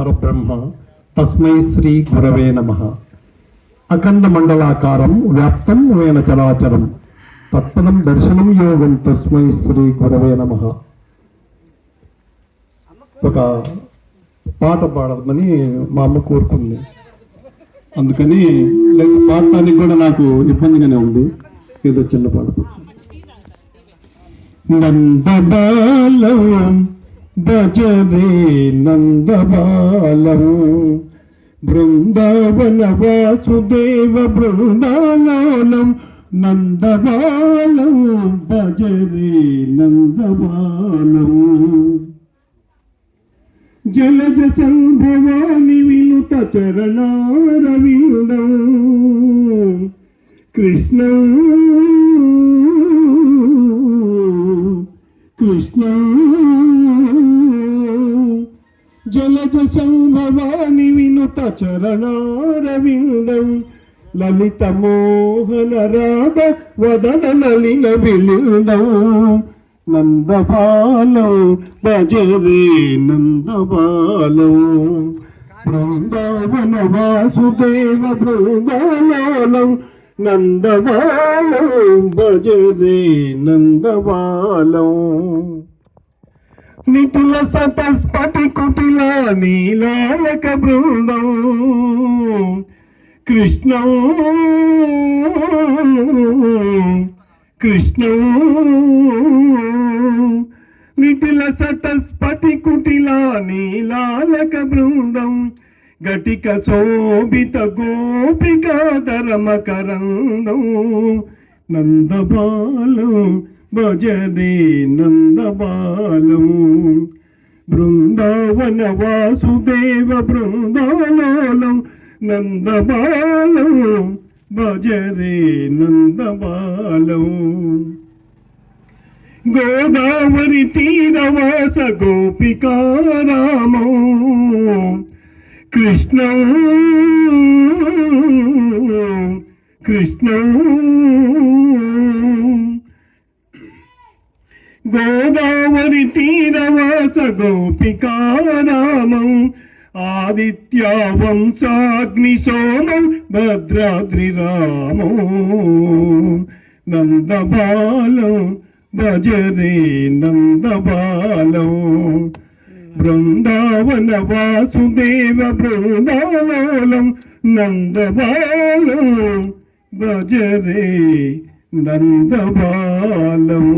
పరబ్రహ్మ తస్మై శ్రీ గురవే నమ. అఖండ మండలాకారం వ్యాప్తం వేన చరాచరం తత్పదం దర్శనం యోగం తస్మై శ్రీ గురవే నమ. ఒక పాట పాడమని మా అమ్మ కోరుకుంది. అందుకని లేదు పాడటానికి కూడా నాకు ఇబ్బందిగానే ఉంది. ఏదో చిన్న పాట. నందబాలం భజరే నందబాలము. బృందావన వాసుదేవ బృందాలోలం నందబాలం భజరే నందబాలము. జలజ సంభవాని వినుత చరణారవిందం కృష్ణ కృష్ణ జలజ సంభవాని వినుత చరణారవిందం. లలిత మోహన రాధ వదన నలిన విలిందం నందబాలం భజరే నందబాలం బృందావన వాసుదేవ బృందాలం నందబాలం భజరే నందబాలం నిటుల సతస్పటికు కుటిల నీలాయక బృందం. కృష్ణ కృష్ణ నిటిల సతస్పటి కుటిల నీలాలక బృందం. గటిక శోభిత గోపికాధరమ కరందం నందబాలం భజరే నందబాలం. బృందావన వాసుదేవ బృందాలోలం నందబాలం భజరే నందబాలం. గోదావరి తీరవాస గోపికారామో కృష్ణ కృష్ణ. గోదావరి తీరవాస గోపికారామం ఆదిత్య వంశాగ్ని సోమం భద్రాద్రి రామో. నందబాలం భజరే నందబాలం. బృందావన వాసుదేవ బృందావలం నందబాలం భజరే నందబాలం.